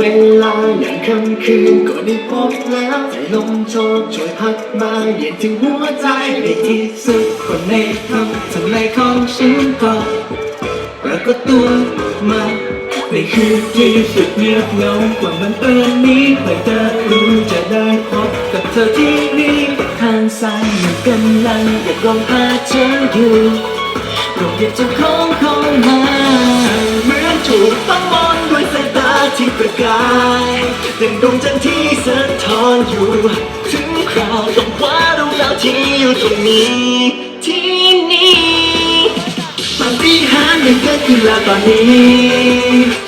วลาอย่างค่ำคืนก็ได้พบแล้วใจลมโชกช่วยพัดมาเย็นถึงหัวใจในที่สุดคนในคำทำในของฉันก็ปรากฏตัวมาในคืนที่สุดเงียบเหงาความบังเอิญนี้ไม่ได้รู้จะได้พบกับเธอที่นี่ทางซ้ายมันกำลังอยากลองพาเธออยู่โปรดอย่าจะของเข้ามาเหมือนถูกต้องมอง ด้วยสายตาที่ประกายดังดวงจันทร์ที่สะท้อนอยู่ ถึงคราวต้องคว้าดวงดาวที่อยู่ตรงนี้ ที่นี่ปาฏิหาริย์ยังเกิดขึ้นแล้วตอนนี้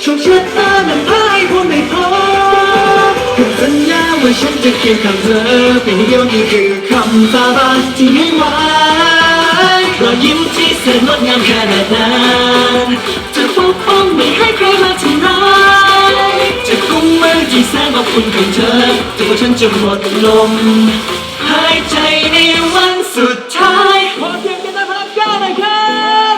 โชคชะตานำพาให้ผมได้พบกับสัญญาว่าฉันจะเคียงข้างเธอเพียงเดียวนี่คือคำสาบานที่ให้ไว้รอยยิ้มที่แสนงดงามขนาดนั้น ที่แสนอบอุ่นของเธอจนกว่าฉันจะหมดลมหายใจในวันสุดท้ายขอเพียงแค่ได้พลังกันนะครับ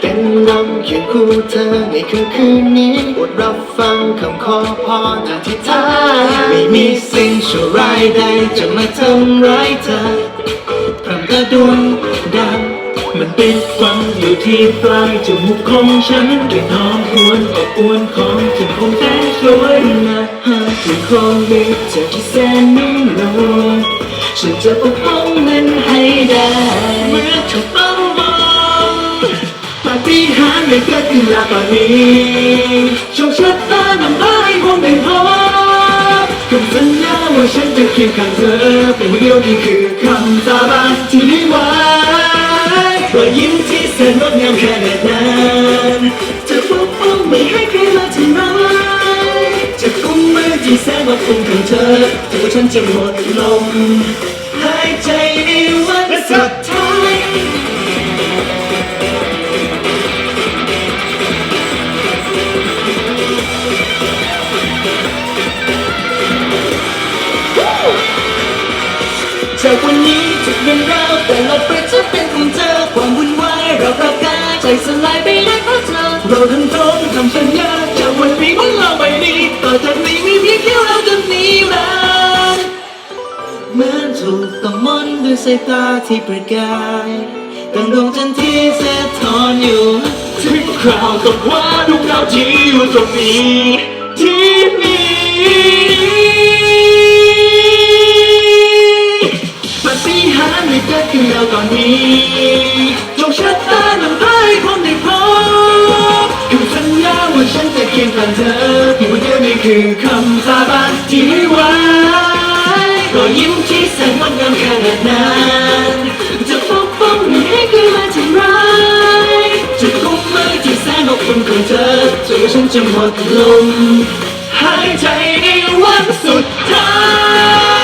เป็นลมเคียงคู่เธอในคืนคืนนี้โปรดรับฟังคำขอพรอธิษฐานไม่มีสิ่งชั่วร้ายใดจะมาทำร้ายเธอพรำตาดวงดาว มันปิดฟังอยู่ที่ปลายจมูกของฉันด้วยน้องหวนอบอวนของถึงคงแสนสวยนะหากถึงคงมีเธอที่แสนนุ่มนวลฉันจะปกป้องมันให้ได้เมื่อถูกต้องมองปาฏิหาริย์ไม่เกิดขึ้นแล้วตอนนี้โชคชะตานำพาให้ผมได้พบคำสัญญาว่าฉันจะเคียงข้างเธอเป็นเดียวนี่คือคำสาบาน ขนาดนั้นจะปกป้องไม่ให้ใครมาทำร้ายจะกุมมือที่แสนอบอุ่นของเธอจนกว่าฉันจะหมดลมหายใจในวันสุดท้ายจากวันนี้ทุกเรื่องราวแต่ละไปจะเป็นของเธอความวุ่น ใจสลายไปได้เพราะเธอ เราทั้งตรงทำสัญญาจากวันนี้วันเราไปนี้ต่อจากนี้ไมีเพียงแค่เราจะหนีรักเหมือนถูกต้องมนต์ด้วยสายตาที่ประกายดังดวงจันทร์ที่สะท้อนอยู่ ถึงคราวกับว่าดวงดาวที่อยู่ตรงนี้ เคียงข้างเธอเพียงคนเดียวนี่คือคำสาบานที่ไม่ไหว้รอยยิ้มที่แสนงดงามขนาดนั้นจะปกป้องไม่ให้คืนมาทำร้ายจะกุมมือที่แสนอบอุ่นของเธอจนกว่าฉันจะหมดลมหายใจในวันสุดท้าย